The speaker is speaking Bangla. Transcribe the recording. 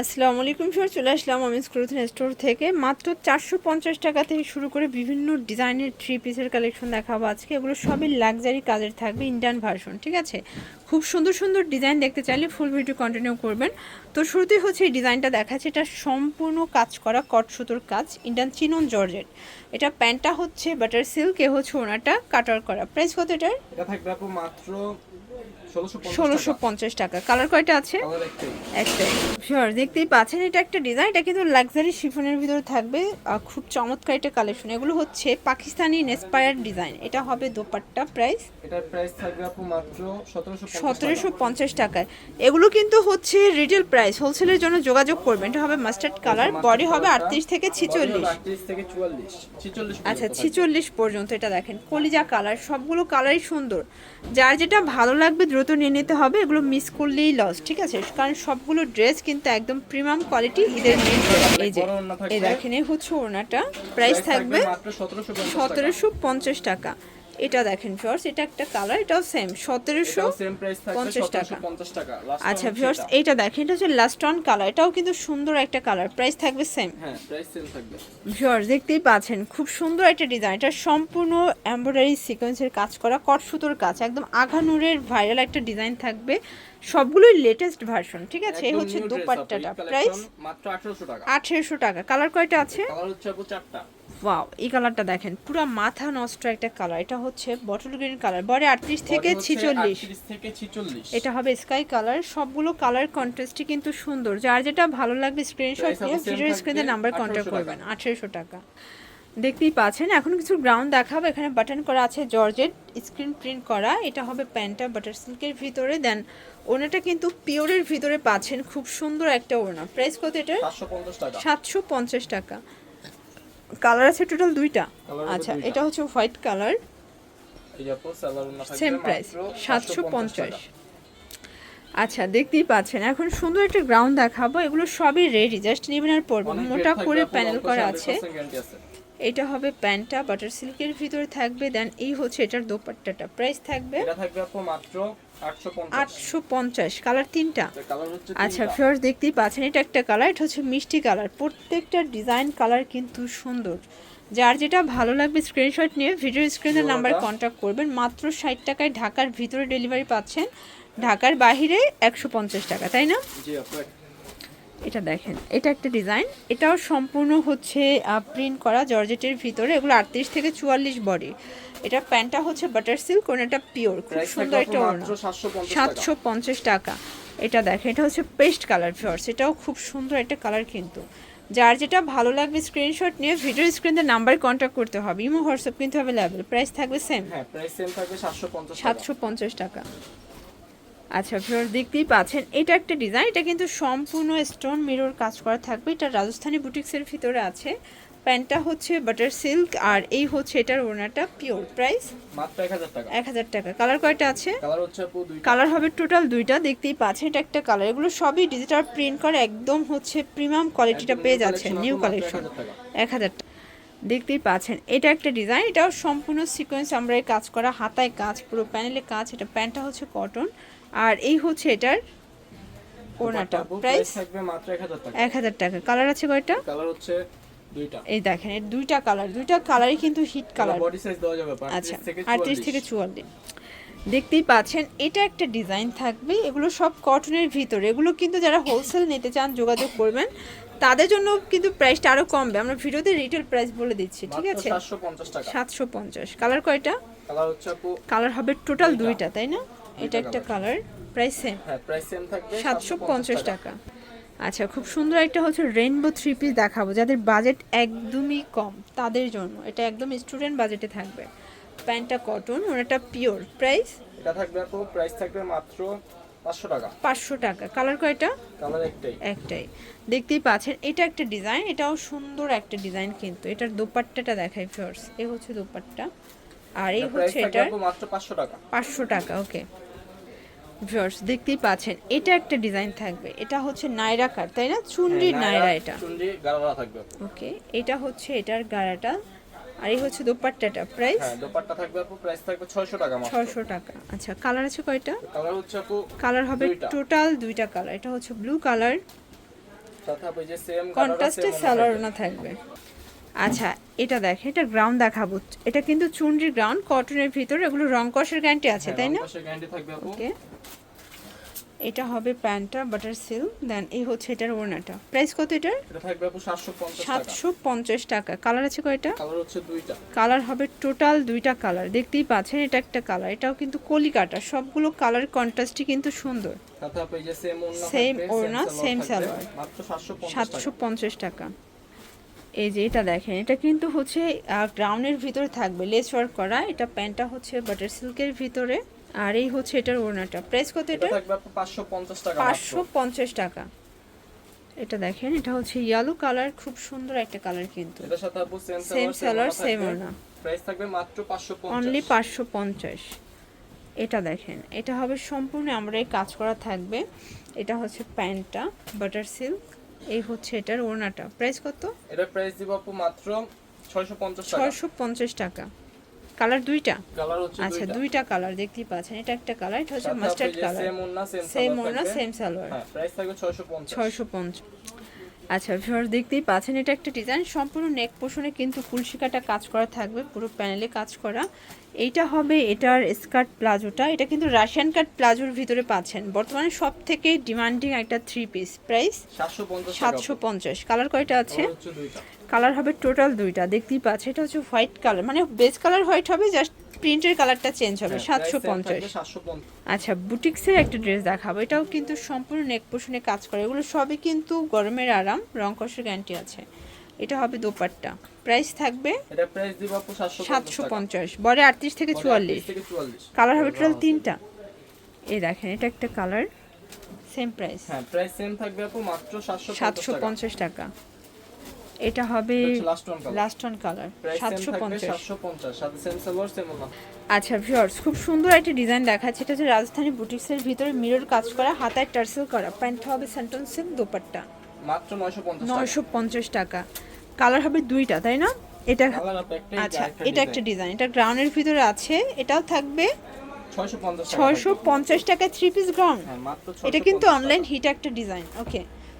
আসসালামু আলাইকুম স্যার চলে আসলাম আমি স্ক্রুথিন স্টোর থেকে। মাত্র চারশো পঞ্চাশ টাকা থেকে শুরু করে বিভিন্ন ডিজাইনের থ্রি পিসের কালেকশন দেখাবো আজকে। এগুলো সবই লাক্সারি কাজের থাকবে ইন্ডিয়ান ভার্সন ঠিক আছে? খুব সুন্দর সুন্দর ডিজাইন দেখতে চাইলে ফুল ভিডিও কন্টিনিউ করবেন। তো শুরুতেই হচ্ছে এই ডিজাইনটা দেখাচ্ছে এটা সম্পূর্ণ কাজ করা কট সুতোর কাজ ইন্ডিয়ান চিনন জর্জেট এটা প্যান্টটা হচ্ছে বাটার সিল্ক এ হচ্ছে ওনাটা কাটার করা। প্রাইস কত এটার? এটা থাকবে মাত্র ষোলোশো পঞ্চাশ টাকা। কালার কয়টা আছে? একটাই। একটাই। শিওর দেখতেই পাচ্ছেন এটা একটা ডিজাইন এটা কিন্তু লাক্সারি শিফনের ভিতরে থাকবে। খুব চমৎকার একটা কালেকশন এগুলো হচ্ছে পাকিস্তানি ইন্সপায়ার্ড ডিজাইন এটা হবে দোপাট্টা প্রাইস এটার প্রাইস থাকবে আপু মাত্র সতেরোশো পঞ্চাশ টাকায় এগুলো কিন্তু হচ্ছে রিটেল প্রাইস হোলসেলের জন্য যোগাযোগ করবেন। এটা হবে মাস্টার্ড কালার বডি হবে আটত্রিশ থেকে ছিচল্লিশ। আচ্ছা ছিচল্লিশ পর্যন্ত এটা দেখেন। কলিজা কালার সবগুলো কালারই সুন্দর। যার যেটা ভালো লাগবে দ্রুত নিয়ে নিতে হবে এগুলো মিস করলেই লস ঠিক আছে? কারণ সবগুলো ড্রেস কিন্তু একদম প্রিমিয়াম কোয়ালিটি ঈদের মেন এই যে। এই দেখেন এই হচ্ছে ওড়নাটা প্রাইস থাকবে সতেরোশো পঞ্চাশ টাকা। এটা দেখেন ফিওর্স এটা একটা কালার এটাও সেম সতেরোশো পঞ্চাশ টাকা। আচ্ছা ভিউয়ার্স সেটা। দেখেন এটা হচ্ছে লাস্ট অন কালার এটাও কিন্তু সুন্দর একটা কালার প্রাইস থাকবে সেম হ্যাঁ প্রাইস সেম থাকবে। ভিউয়ার্স দেখতেই পাচ্ছেন খুব সুন্দর একটা ডিজাইন এটা সম্পূর্ণ এমব্রয়ডারি সিকোয়েন্সের কাজ করা কট সুতোর কাজ একদম আঘানুরের ভাইরাল একটা ডিজাইন থাকবে সবগুলোই লেটেস্ট ভার্সন ঠিক আছে? এই হচ্ছে দোপাট্টাটা প্রাইস মাত্র আঠারোশো টাকা। আঠেরোশো টাকা কালার কয়টা আছে? কালার হচ্ছে চারটা। ওয়াও এই কালারটা দেখেন পুরো মাথা নষ্ট একটা কালার এটা হচ্ছে বটল গ্রিন কালার বডি আটত্রিশ থেকে ছিচল্লিশ। 38 থেকে ছিচল্লিশ। এটা হবে স্কাই কালার সবগুলো কালার কন্ট্রাস্টই কিন্তু সুন্দর যার যেটা ভালো লাগবে স্ক্রিনশট নিয়ে ভিডিও স্ক্রিনে নাম্বার 1800 কন্ট্যাক্ট করবেন আঠেরোশো টাকা। দেখতেই পাচ্ছেন এখন কিছু গ্রাউন্ড দেখাবো এখানে বাটন করা আছে জর্জেট স্ক্রিন প্রিন্ট করা এটা হবে প্যান্টটা বাটার সিল্কের ভিতরে দেন ওনাটা কিন্তু পিওরের ভিতরে পাচ্ছেন খুব সুন্দর একটা ওড়না। প্রাইস কত এটা? সাতশো পঞ্চাশ টাকা। কালার আছে টোটাল দুইটা। আচ্ছা এটা হচ্ছে হোয়াইট কালার। সেম প্রাইস সাতশো পঞ্চাশ আচ্ছা দেখতেই পাচ্ছেন এখন সুন্দর একটা গ্রাউন্ড দেখাবো এগুলো সবই রেডি জাস্ট নেবেন আর পরবো। মোটা করে প্যানেল করা সে আছে। 100% guarantee আছে। এটা হবে প্যান্টটা বাটার সিল্কের ভিতরে থাকবে দেন এই হচ্ছে এটার দোপাট্টাটা। প্রাইস থাকবে এটা থাকবে আপু মাত্র আটশো পঞ্চাশ। আটশো পঞ্চাশ। কালার তিনটা? কালার হচ্ছে আচ্ছা। দেখতেই পাচ্ছেন এটা একটা কালার এটা হচ্ছে মিষ্টি কালার প্রত্যেকটা ডিজাইন কালার কিন্তু সুন্দর। যার যেটা ভালো লাগবে স্ক্রিনশট নিয়ে ভিডিও স্ক্রিনের নাম্বার। কন্ট্যাক্ট করবেন। মাত্র ষাট টাকায় ঢাকার ভিতরে ডেলিভারি পাচ্ছেন। ঢাকার বাইরে একশো পঞ্চাশ টাকা তাই না? জি আপু এটা দেখেন এটা একটা ডিজাইন। এটাও সম্পূর্ণ হচ্ছে প্রিন্ট করা জর্জেটের ভিতরে। এগুলো আটত্রিশ থেকে চুয়াল্লিশ বডি এটা প্যান্টটা হচ্ছে বাটার সিল্ক ওনাটা পিওর খুব সুন্দর একটা সাতশো পঞ্চাশ টাকা। এটা দেখেন এটা হচ্ছে পেস্ট কালার ফিওর্স এটাও খুব সুন্দর একটা কালার কিন্তু। যার যেটা ভালো লাগবে স্ক্রিনশট নিয়ে ভিডিও স্ক্রিনের নাম্বার কন্ট্যাক্ট করতে হবে। ইমো হোয়াটসঅ্যাপ কিন্তু অ্যাভেলেবেল প্রাইস থাকবে সেম হ্যাঁ প্রাইস সেম থাকবে সাতশো পঞ্চাশ টাকা। আচ্ছা ফিওর দেখতেই পাচ্ছেন এটা একটা ডিজাইন এটা কিন্তু সম্পূর্ণ স্টোন মিরর কাজ করা থাকবে। এটা রাজস্থানী বুটিক্সের ভিতরে আছে। প্যান্টটা হচ্ছে বাটার সিল্ক আর এই হচ্ছে এটার ওনাটা পিওর প্রাইস মাত্র এক হাজার টাকা। এক হাজার টাকা। কালার কয়টা আছে? কালার হচ্ছে আপু দুইটা। কালার হবে টোটাল দুইটা দেখতেই পাচ্ছেন এটা একটা কালার এগুলো সবই ডিজিটাল প্রিন্ট করে একদম হচ্ছে প্রিমিয়াম কোয়ালিটিটা পেয়ে যাচ্ছেন নিউ কালেকশন 1000 টাকা। এক হাজার টাকা। দেখতেই পাচ্ছেন এটা একটা ডিজাইন এটাও সম্পূর্ণ সিকোয়েন্স আমরা কাজ করা হাতায় কাজ পুরো প্যানেলে কাজ এটা প্যান্টটা হচ্ছে কটন আর এই হচ্ছে এটার ওনাটা প্রাইস থাকবে মাত্র এক হাজার টাকা। এক হাজার টাকা। কালার আছে কয়টা? কালার হচ্ছে দুইটা। এই দেখেন এর দুইটা কালার দুইটা কালারই কিন্তু হিট কালার বডি সাইজ দেওয়া যাবে আচ্ছা 38 থেকে আটত্রিশ 44 থেকে চুয়াল্লিশ। দেখতেই পাচ্ছেন এটা একটা ডিজাইন থাকবে। এগুলো সব কটনের ভিতরে। এগুলো কিন্তু যারা হোলসেল নিতে চান যোগাযোগ করবেন। তাদের জন্য কিন্তু প্রাইসটা আরও কমবে। আমরা ভিডিওতে রিটেল প্রাইস বলে দিচ্ছি ঠিক আছে? 750 টাকা। সাতশো পঞ্চাশ। কালার কয়টা? কালার হচ্ছে আপু কালার হবে টোটাল। দুইটা তাই না? এটা একটা কালার প্রাইস সেম হ্যাঁ প্রাইস সেম থাকবে সাতশো পঞ্চাশ টাকা। আচ্ছা খুব সুন্দর একটা হচ্ছে রেইনবো থ্রি পিস দেখাবো যাদের বাজেট একদমই কম তাদের জন্য। এটা একদম স্টুডেন্ট বাজেটে থাকবে। প্যান্টটা কটন ওনাটা পিওর প্রাইস এটা থাকবে আপু প্রাইস থাকবে মাত্র 500 টাকা। পাঁচশো টাকা। কালার কয়টা? কালার একটাই। একটাই। দেখতেই পাচ্ছেন এটা একটা ডিজাইন এটাও সুন্দর একটা ডিজাইন কিন্তু। এটার দোপাট্টাটা দেখাই ফার্স এই হচ্ছে দোপাট্টা। আর এই হচ্ছে এটা মাত্র 500 টাকা। পাঁচশো টাকা ওকে ভিউয়ার্স দেখতেই পাচ্ছেন এটা একটা ডিজাইন থাকবে। এটা হচ্ছে নাইরা কাট তাই না? চুনরি হ্যাঁ, নাইরা এটা। চুনরি গাড়া থাকবে ওকে এটা হচ্ছে এটার গাড়াটা আর এই হচ্ছে দোপাট্টাটা প্রাইস হ্যাঁ দোপাট্টা থাকবে আপু প্রাইস থাকবে 600 টাকা মাত্র। ছশো টাকা। আচ্ছা কালার আছে কয়টা? কালার হচ্ছে আপু কালার হবে টোটাল দুইটা কালার এটা হচ্ছে ব্লু কালার সাথে হবে যে সেম কন্ট্রাস্টে সালোয়ার ওনা থাকবে। আচ্ছা এটা দেখে এটা গ্রাউন্ড দেখাবো। এটা কিন্তু চুনরির গ্রাউন্ড কটনের ভিতরে এগুলো রং কষের গ্যারান্টি আছে তাই না? কষের গ্যারান্টি থাকবে আপু। ওকে এটা হবে প্যান্টটা বাটার সিল্ক দেন এই হচ্ছে এটার ওড়নাটা। প্রাইস কত এটার? এটা থাকবে আপু 750 টাকা। সাতশো পঞ্চাশ টাকা। কালার আছে কয়টা? কালার হচ্ছে দুইটা। কালার হবে টোটাল দুইটা কালার দেখতেই পাচ্ছেন এটা একটা কালার এটাও কিন্তু কলিকাটা। সবগুলো কালার কন্ট্রাস্টই কিন্তু সুন্দর। সেম ওড়না, সালোয়ার। মাত্র 750 সাতশো পঞ্চাশ টাকা। এই যে এটা দেখেন এটা কিন্তু হচ্ছে গ্রাউন্ডের ভিতরে থাকবে। লেস ওয়ার্ক করা। এটা প্যান্টটা হচ্ছে বাটার সিল্কের ভিতরে। আর এই হচ্ছে এটার ওড়নাটা। প্রাইস কত এটা আপু 550 টাকা পাঁচশো পঞ্চাশ টাকা। এটা দেখেন এটা হচ্ছে ইয়েলো কালার খুব সুন্দর একটা কালার কিন্তু। এটার সাথে আপু সেম ওড়না সেম ওড়না। প্রাইস থাকবে মাত্র 550 অনলি পাঁচশো পঞ্চাশ। এটা দেখেন এটা হবে সম্পূর্ণ আমরা এই কাজ করা থাকবে। এটা হচ্ছে প্যান্টটা বাটার সিল্ক এই হচ্ছে এটার ওড়নাটা। প্রাইস কত? এটা প্রাইস দিব আপু মাত্র 650 টাকা। ছয়শো পঞ্চাশ টাকা। কালার দুইটা? কালার হচ্ছে আচ্ছা দুইটা। কালার দেখতেই পাচ্ছেন এটা একটা কালার এটা হচ্ছে মাস্টার্ড কালার সেম ওন্না সেম সালোয়ার হ্যাঁ প্রাইস থাকবে 650 ছয়শো পঞ্চাশ। আচ্ছা ভিউয়ার দেখতেই পাচ্ছেন এটা একটা ডিজাইন সম্পূর্ণ নেক পোষণে কিন্তু কুলশিকাটা কাজ করা থাকবে পুরো প্যানেলে কাজ করা। এইটা হবে এটার স্কার্ট প্লাজোটা। এটা কিন্তু রাশিয়ান কাট প্লাজোর ভিতরে পাচ্ছেন। বর্তমানে সব থেকে ডিমান্ডিং একটা থ্রি পিস প্রাইস 750 টাকা। সাতশো পঞ্চাশ। কালার কয়টা আছে? কালার হবে টোটাল দুইটা দেখতেই পাচ্ছেন এটা হচ্ছে হোয়াইট কালার মানে বেস কালার হোয়াইট হবে জাস্ট প্রিন্টের কালারটা চেঞ্জ হবে হ্যাঁ, সাতশো পঞ্চাশ। থাকবে 750 আচ্ছা বুটিক্সের একটা ড্রেস দেখাবো এটাও কিন্তু সম্পূর্ণ নেক পোষণে কাজ করে এগুলো সবই কিন্তু গরমের আরাম রং কষের গ্যারান্টি আছে। এটা হবে দোপাট্টা প্রাইস থাকবে এটা প্রাইস দিব আপু 750 সাতশো পঞ্চাশ বড়ে আটত্রিশ থেকে চুয়াল্লিশ। 38 থেকে 44 কালার হবে টোটাল তিনটা। এই দেখেন এটা একটা কালার সেম প্রাইস হ্যাঁ প্রাইস সেম থাকবে আপু মাত্র 750 সাতশো টাকা। পঞ্চাশ টাকা। এটা হবে last one colour last one colour সাতশো পঞ্চাশ। 750 সাথে সেম সালোয়ার সেম ওন্না আচ্ছা ভিউয়ার্স খুব সুন্দর একটা ডিজাইন দেখাচ্ছে। এটা হচ্ছে রাজস্থানী বুটিক্সের ভিতরে মিরর কাজ করা হাতায় টার্সেল করা। প্যান্ট হবে সেন্টন সিল্ক দোপাট্টা। মাত্র 950 টাকা। নয়শো পঞ্চাশ টাকা। কালার হবে দুইটা তাই না? এটা আচ্ছা এটা একটা ডিজাইন এটা গ্রাউন্ডের ভিতরে আছে এটাও থাকবে 650 টাকা। ছয়শো পঞ্চাশ টাকা থ্রি পিস গ্রাউন্ড এটা কিন্তু অনলাইন হিট একটা ডিজাইন ওকে